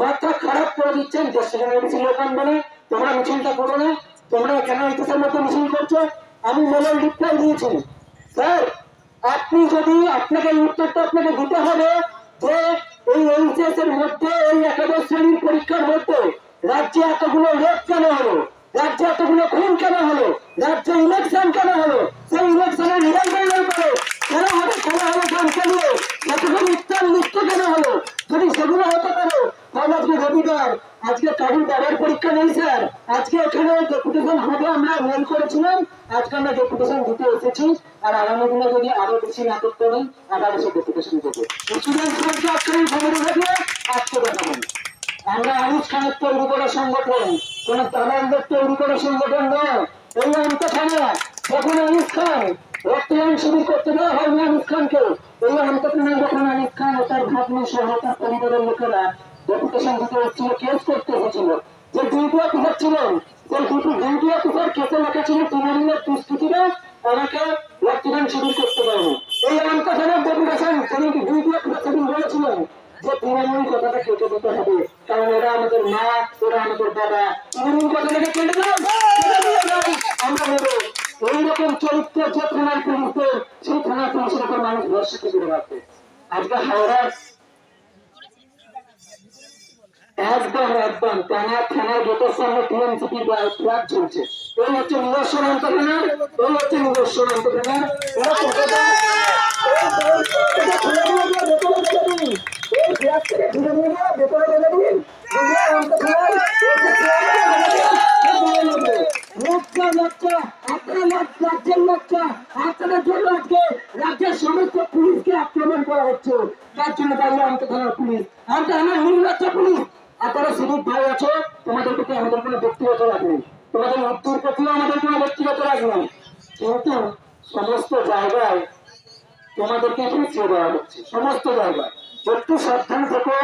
মাথা খারাপ করে দিচ্ছেন দেশ সেখানে মিছিল বলে তোমরা মিছিলটা করো না, তোমরা কেন ইতিহাসের মতো মিছিল করছ, আমি মেলের রিপ্লাই দিয়েছি। স্যার, আপনি যদি আপনাকে উত্তরটা আপনাকে দিতে হবে যে এই এইচএস এর মধ্যে, এই একাদশ শ্রেণির পরীক্ষার মধ্যে রাজ্যে এতগুলো রেপ কেন হলো? রাজ্যে এতগুলো খুন কেন হলো? রাজ্যে ইলেকশন কেন হলো? সেই ইলেকশনের রেজাল্ট বের করে কেন হবে? কেন হলো জানতে নিয়ে এতগুলো মিথ্যার মৃত্যু কেন হলো? যদি সেগুলো হতে পারে সংগঠন, কোন সংগঠন নয়। এই অন্তখানা যখন আনিস খান রক্তদান করতে দেওয়া হয়নি আনিস খানকে, এই অন্তখানা যখন খান ও তার ভাগ্নি সহ তার পরিবারের লোকেরা ডেপুটেশন দিতে এসেছিল কেস করতে এসেছিল যে ডিউটি অফিসার যে দুটো ডিউটি অফিসার কেসে লেখা তৃণমূলের দুষ্কৃতীরা আমাকে রক্তদান শিবির করতে পারেনি এই অন্তখানার ডেপুটেশন তিনি ডিউটি অফিসার সেদিন বলেছিলেন যে তৃণমূল কথাটা কেটে দিতে হবে, কারণ এরা আমাদের মা এরা আমাদের বাবা তৃণমূল কথাটাকে কেটে দাও আমরা নেব। এইরকম চরিত্র যে থানার পুলিশের সেই থানার পুলিশের উপর মানুষ ভরসা করে আজকে হাওড়ার একদম একদম থানা থানার গেটের সামনে টিএমসিপি ফ্ল্যাগ চলছে এই হচ্ছে নিজস্ব অন্তর্ধানা এই হচ্ছে নিজস্ব লজ্জা আপনাদের জন্য আজকে রাজ্যের সমস্ত পুলিশকে আক্রমণ করা হচ্ছে তার জন্য দাঁড়িয়ে অন্তর্ধানার পুলিশ আমরা আমার নির্লজ্জ পুলিশ আপনারা সিভিক ভাই আছো, তোমাদের প্রতি আমাদের কোনো ব্যক্তিগত রাগ নেই। তোমাদের মৃত্যুর প্রতিও আমাদের কোনো ব্যক্তিগত রাগ নেই। কিন্তু সমস্ত জায়গায় তোমাদেরকে পিছিয়ে দেওয়া হচ্ছে, সমস্ত জায়গায়। একটু সাবধান থেকো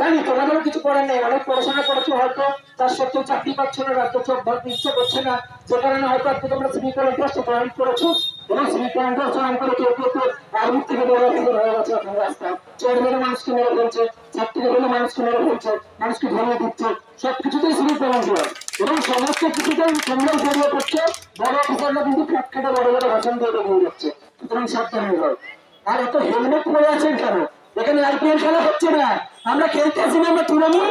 জানি তোমাদেরও কিছু করার নেই। অনেক পড়াশোনা করেছ, হয়তো তার সত্ত্বেও চাকরি পাচ্ছ না, রাজ্য চোখ ধরতে ইচ্ছে করছে না। যে কারণে হয়তো আজকে তোমরা সিভিক ভলেন্টিয়ার্স জয়েন করেছ। এবং ভলেন্টিয়ার্স জয়েন করে কেউ কেউ কেউ আর্মি থেকে থেকে হয়ে গেছে এখন রাস্তায় চোর মেরে মানুষকে মেরে ফেলছে ছাত্রীকে মেরে মানুষকে মেরে ফেলছে, মানুষকে ধরিয়ে দিচ্ছে। সব কিছুতেই সিভিক ভলেন্টিয়ার এবং সমস্ত কিছুতেই তোমরাই জড়িয়ে পড়ছে। বড় অফিসাররা কিন্তু ফ্ল্যাট কেটে বড় বড় ভাষণ দিয়ে বেরিয়ে যাচ্ছে। সুতরাং সাবধান হয়ে আর এত হেলমেট পরে আছেন কেন? এখানে আইপিএল খেলা হচ্ছে না। আমরা খেলতে আসি আমরা তৃণমূল।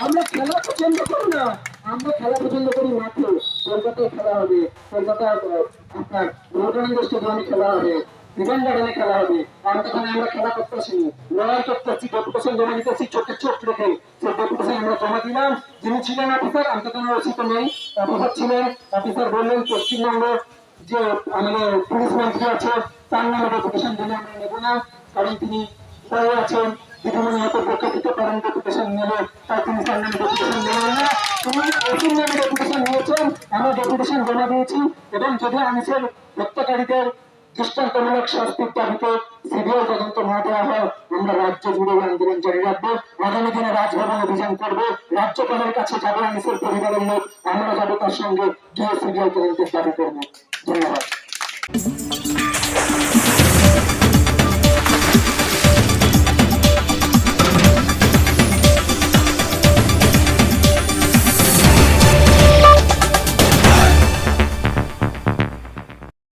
আমরা খেলা পছন্দ করি না। আমরা খেলা পছন্দ করি মাত্র। কলকাতায় খেলা হবে কলকাতায় আহ, আপনার খেলা হবে খেলা হবে। আমরা খেলা ছিলেন পশ্চিমবঙ্গ যে আমাদের পুলিশ মন্ত্রী আছে তার নামে আমরা নেব না। কারণ তিনি ভয়ে আছেন দিদিমণি হয়তো পক্ষে দিতে পারেন ডেপুটেশন নেবে তাই তিনি তার নামে ডেপুটেশন নেবেন না তিনি ওসির নামে ডেপুটেশন নিয়েছেন, আমরা ডেপুটেশন জমা দিয়েছি এবং যদি আনিসের হত্যাকারীদের দৃষ্টান্তমূলক শাস্তির দাবিতে সিবিআই তদন্ত আমরা রাজ্য জুড়ে আন্দোলন জারি রাখব। আগামী দিনে রাজভবন অভিযান করব। রাজ্যপালের কাছে যাবে আনিসের পরিবারের লোক, আমরা যাব তার সঙ্গে গিয়ে সিবিআই তদন্তের দাবি করব। ধন্যবাদ।